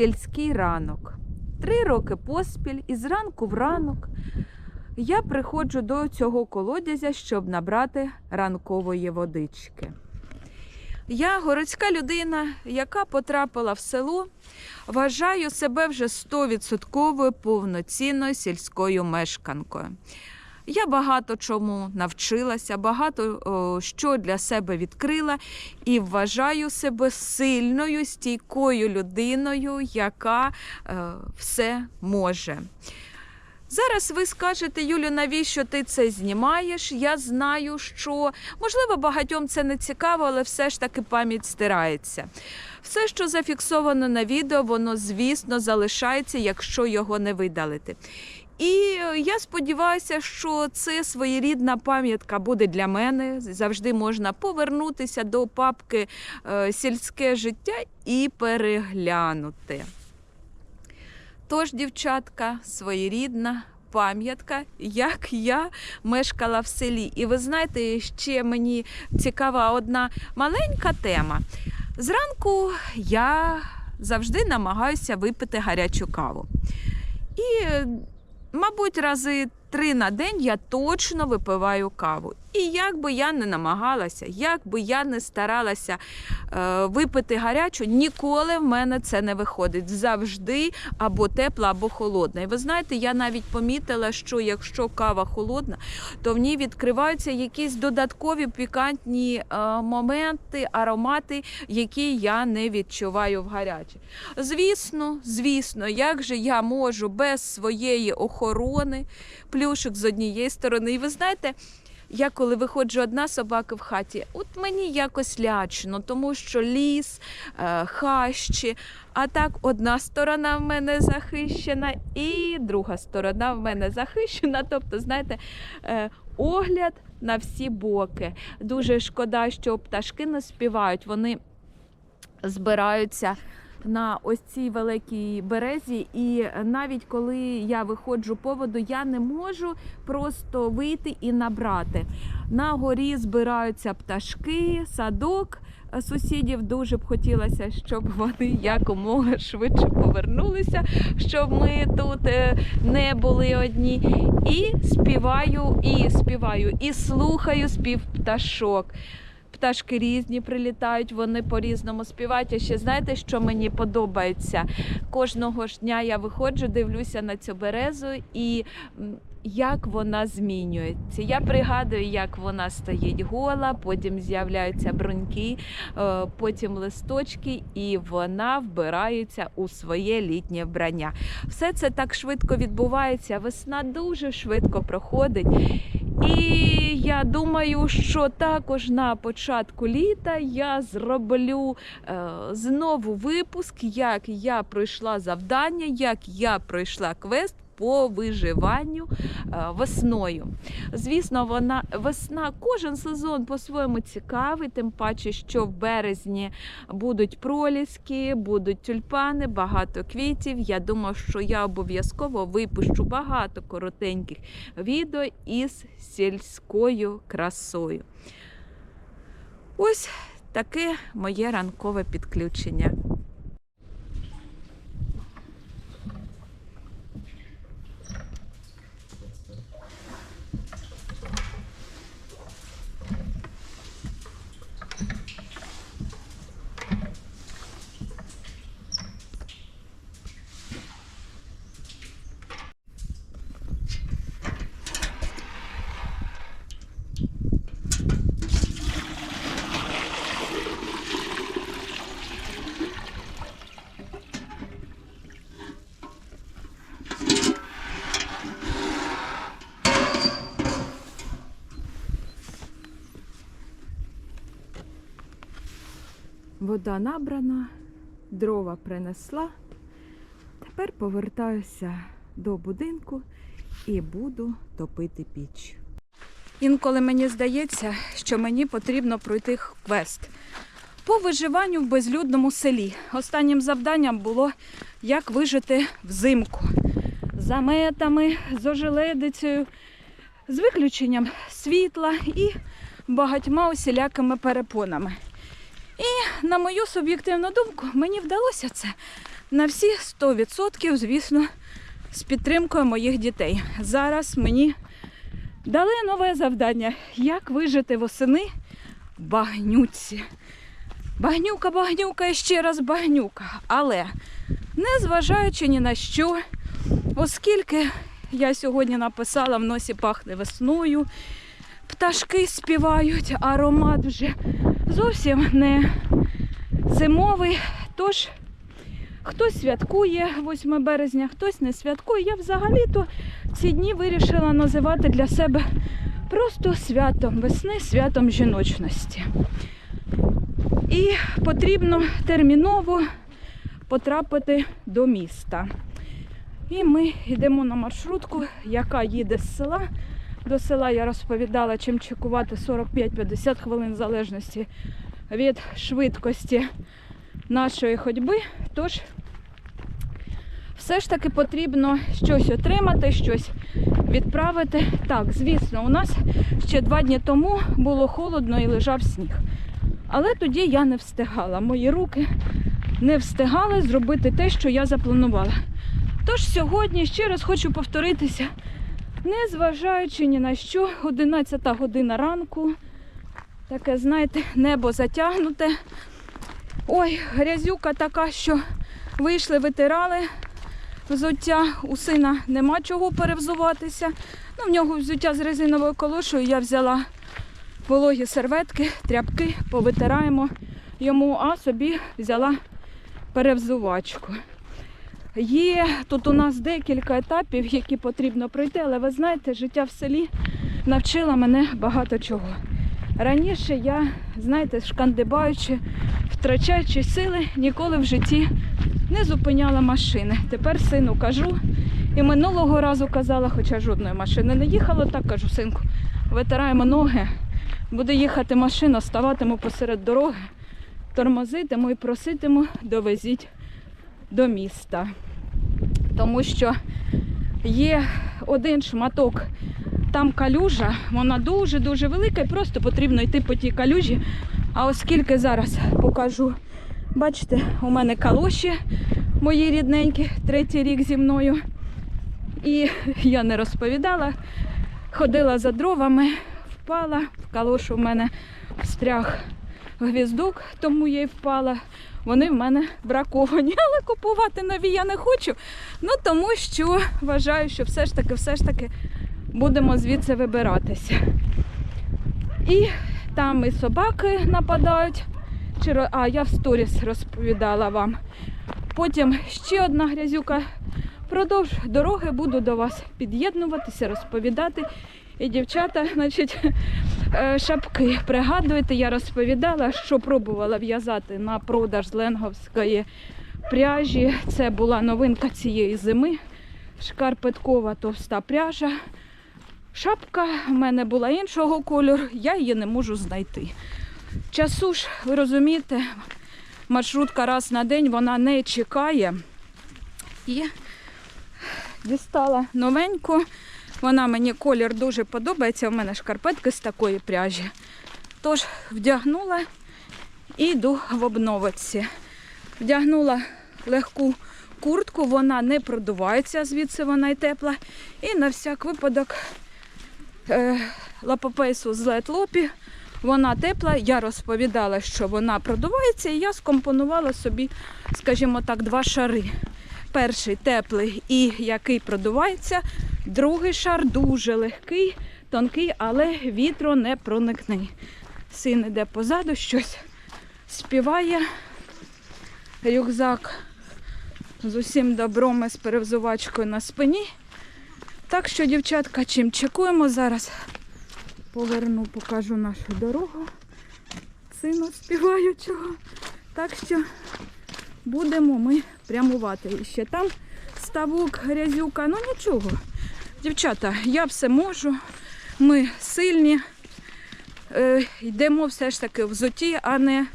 сільський ранок. Три роки поспіль, і зранку в ранок я приходжу до цього колодязя, щоб набрати ранкової водички. Я городська людина, яка потрапила в село, вважаю себе вже 100% повноцінною сільською мешканкою. Я багато чому навчилася, багато о, що для себе відкрила і вважаю себе сильною, стійкою людиною, яка е, все може. Зараз ви скажете, Юлю, навіщо ти це знімаєш? Я знаю, що можливо багатьом це не цікаво, але все ж таки пам'ять стирається. Все, що зафіксовано на відео, воно, звісно, залишається, якщо його не видалити. І е, я сподіваюся, що це своєрідна пам'ятка буде для мене. Завжди можна повернутися до папки е, сільське життя і переглянути. Тож, дівчатка, своєрідна пам'ятка, як я мешкала в селі. І ви знаєте, ще мені цікава одна маленька тема. Зранку я завжди намагаюся випити гарячу каву. І, е, мабуть, рази три на день я точно випиваю каву. І як би я не намагалася, як би я не старалася е, випити гарячу, ніколи в мене це не виходить. Завжди або тепла, або холодна. І ви знаєте, я навіть помітила, що якщо кава холодна, то в ній відкриваються якісь додаткові пікантні е, моменти, аромати, які я не відчуваю в гарячій. Звісно, звісно, як же я можу без своєї охорони, плюшик з однієї сторони. І ви знаєте, я коли виходжу одна собака в хаті, от мені якось лячно, тому що ліс, е, хащі. А так, одна сторона в мене захищена, і друга сторона в мене захищена. Тобто, знаєте, е, огляд на всі боки. Дуже шкода, що пташки не співають. Вони збираються на ось цій великій березі, і навіть коли я виходжу по воду, я не можу просто вийти і набрати. На горі збираються пташки, садок сусідів. Дуже б хотілося, щоб вони якомога швидше повернулися, щоб ми тут е, не були одні. І співаю, і співаю, і слухаю спів пташок. Пташки різні прилітають, вони по-різному співають. А ще знаєте, що мені подобається? Кожного ж дня я виходжу, дивлюся на цю березу і як вона змінюється. Я пригадую, як вона стоїть гола, потім з'являються бруньки, е, потім листочки, і вона вбирається у своє літнє вбрання. Все це так швидко відбувається. Весна дуже швидко проходить. І я думаю, що також на початку літа я зроблю е, знову випуск, як я пройшла завдання, як я пройшла квест. По виживанню е, весною. Звісно, вона весна, кожен сезон по-своєму цікавий, тим паче, що в березні будуть проліски, будуть тюльпани, багато квітів. Я думаю, що я обов'язково випущу багато коротеньких відео із сільською красою. Ось таке моє ранкове підключення. Вода набрана, дрова принесла. Тепер повертаюся до будинку і буду топити піч. Інколи мені здається, що мені потрібно пройти квест по виживанню в безлюдному селі. Останнім завданням було як вижити взимку заметами, з ожеледицею, з виключенням світла і багатьма усілякими перепонами. І на мою суб'єктивну думку, мені вдалося це. на всі 100%, звісно, з підтримкою моїх дітей. Зараз мені дали нове завдання, як вижити восени в багнюці. Багнюка, багнюка і ще раз багнюка. Але незважаючи ні на що, оскільки я сьогодні написала в носі пахне весною, пташки співають, аромат вже зовсім не зимовий. Тож хтось святкує 8 березня, хтось не святкує. Я взагалі-то ці дні вирішила називати для себе просто святом весни, святом жіночності. І потрібно терміново потрапити до міста. І ми йдемо на маршрутку, яка їде з села. До села я розповідала, чим чекувати 45-50 хвилин в залежності від швидкості нашої ходьби. Тож все ж таки потрібно щось отримати, щось відправити. Так, звісно, у нас ще два дні тому було холодно і лежав сніг. Але тоді я не встигала. Мої руки не встигали зробити те, що я запланувала. Тож сьогодні ще раз хочу повторитися, незважаючи ні на що, 11 година ранку, таке, знаєте, небо затягнуте. Ой, грязюка така, що вийшли, витирали взуття. У сина нема чого перевзуватися. Ну, в нього взуття з резиновою колошою. Я взяла вологі серветки, тряпки, повитираємо йому, а собі взяла перевзувачку. Є тут у нас декілька етапів, які потрібно пройти, але ви знаєте, життя в селі навчило мене багато чого. Раніше я, знаєте, шкандибаючи, втрачаючи сили, ніколи в житті не зупиняла машини. Тепер сину кажу, і минулого разу казала, хоча жодної машини не їхало, так кажу, синку, витираємо ноги, буде їхати машина, ставатиму посеред дороги, тормозитиму і проситиму, довезіть до міста. Тому що є один шматок, там калюжа, вона дуже-дуже велика і просто потрібно йти по тій калюжі. А оскільки зараз покажу, бачите, у мене калоші мої рідненькі, третій рік зі мною. І я не розповідала, ходила за дровами, впала, в калошу в мене встряг гвіздок, тому я й впала. Вони в мене браковані, але купувати нові я не хочу. Ну тому що вважаю, що все ж таки, все ж таки будемо звідси вибиратися. І там і собаки нападають. А, я в сторіс розповідала вам. Потім ще одна грязюка. Продовж дороги буду до вас під'єднуватися, розповідати. І дівчата, значить, шапки. Пригадуєте, я розповідала, що пробувала в'язати на продаж з ленговської пряжі. Це була новинка цієї зими. Шкарпеткова товста пряжа. Шапка в мене була іншого кольору, я її не можу знайти. Часу ж, ви розумієте, маршрутка раз на день вона не чекає. І дістала новеньку. Вона мені колір дуже подобається. У мене шкарпетки з такої пряжі. Тож вдягнула і йду в обновиці. Вдягнула легку куртку, вона не продувається, звідси вона й тепла. І на всяк випадок е, лапопейсу з летлопі. Вона тепла. Я розповідала, що вона продувається, і я скомпонувала собі, скажімо так, два шари. Перший теплий і який продувається, другий шар дуже легкий, тонкий, але вітро не проникний. Син іде позаду, щось співає. Рюкзак з усім добром і з перевзувачкою на спині. Так що, дівчатка, чим чекуємо зараз? Поверну, покажу нашу дорогу. Сина співаючого. Так що будемо ми прямувати. І ще там ставок, грязюка. Ну нічого. Дівчата, я все можу. Ми сильні. Е, йдемо все ж таки в зоті, а не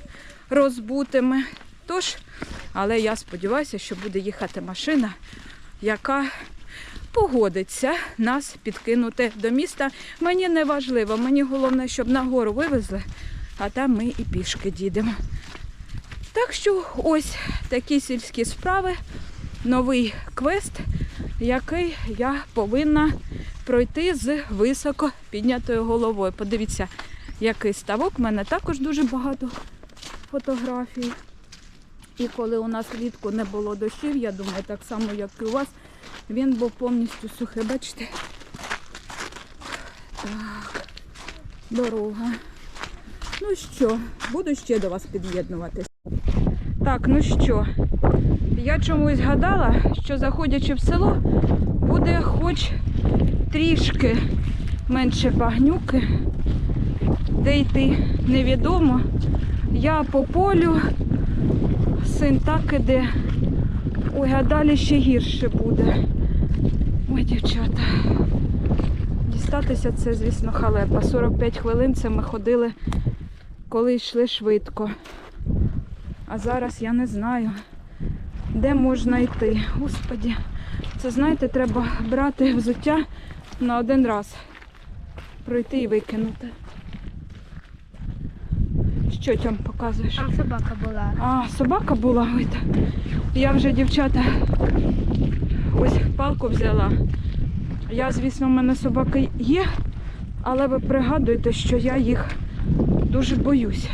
розбутими. Тож, але я сподіваюся, що буде їхати машина, яка погодиться нас підкинути до міста. Мені не важливо, мені головне, щоб нагору вивезли, а там ми і пішки дійдемо. Так що ось такі сільські справи, новий квест, який я повинна пройти з високо піднятою головою. Подивіться, який ставок. У мене також дуже багато фотографій. І коли у нас влітку не було дощів, я думаю, так само, як і у вас, він був повністю сухий. Бачите? Так, дорога. Ну що, буду ще до вас під'єднуватись. Так, ну що, я чомусь гадала, що заходячи в село, буде хоч трішки менше багнюки, де йти невідомо. Я по полю, син так іде. Ой, а далі ще гірше буде. Ой, дівчата. Дістатися це, звісно, халепа. 45 хвилин це ми ходили, коли йшли швидко. А зараз я не знаю, де можна йти. Господі, це знаєте, треба брати взуття на один раз. Пройти і викинути. Що там показуєш? Там собака була. А, собака була. Ой. Я вже, дівчата, ось палку взяла. Я, звісно, в мене собаки є, але ви пригадуєте, що я їх дуже боюсь.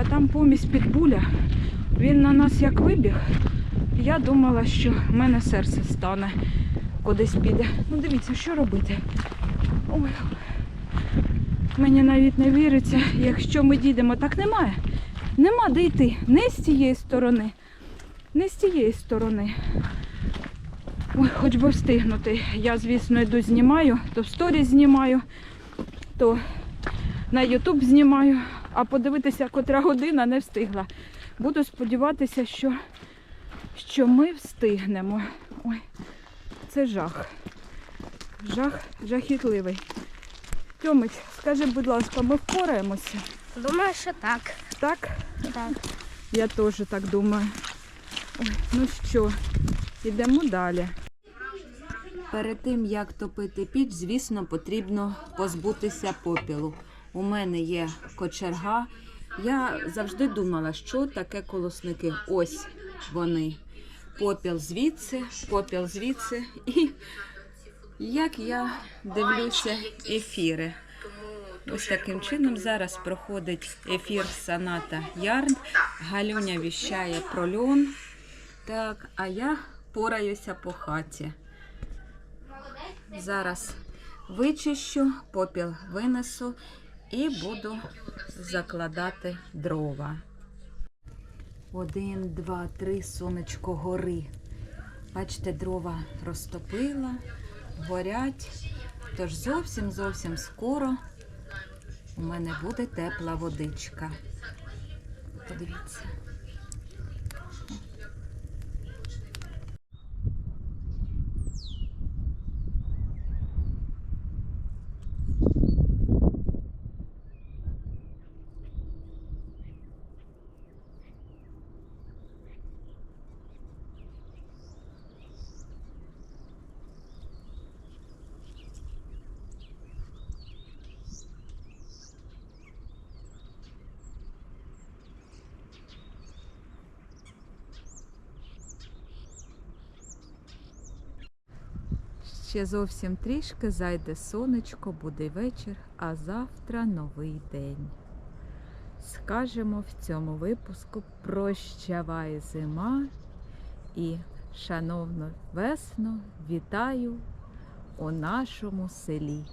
А там помість підбуля, він на нас як вибіг. Я думала, що в мене серце стане, кудись піде. Ну дивіться, що робити. Ой. Мені навіть не віриться, якщо ми дійдемо, так немає. Нема де йти. Не з цієї сторони, не з цієї сторони. Ой, хоч би встигнути. Я, звісно, йду знімаю, то в сторі знімаю, то на Ютуб знімаю, а подивитися, котра година не встигла. Буду сподіватися, що, що ми встигнемо. Ой, це жах. Жах жахітливий. Тьомич, скажи, будь ласка, ми впораємося? Думаю, що так. Так? Так. Я теж так думаю. Ой, ну що, йдемо далі. Перед тим, як топити піч, звісно, потрібно позбутися попілу. У мене є кочерга. Я завжди думала, що таке колосники. Ось вони. Попіл звідси, попіл звідси. І як я дивлюся ефіри. Ось таким чином зараз проходить ефір Саната Ярн. Галюня віщає про льон. Так, а я пораюся по хаті. Зараз вичищу, попіл винесу і буду закладати дрова. Один, два, три, сонечко гори. Бачите, дрова розтопила, горять. Тож зовсім зовсім скоро у мене буде тепла водичка. Подивіться. Ще зовсім трішки зайде сонечко, буде вечір, а завтра новий день. Скажемо в цьому випуску прощавай зима і, шановну весну, вітаю у нашому селі.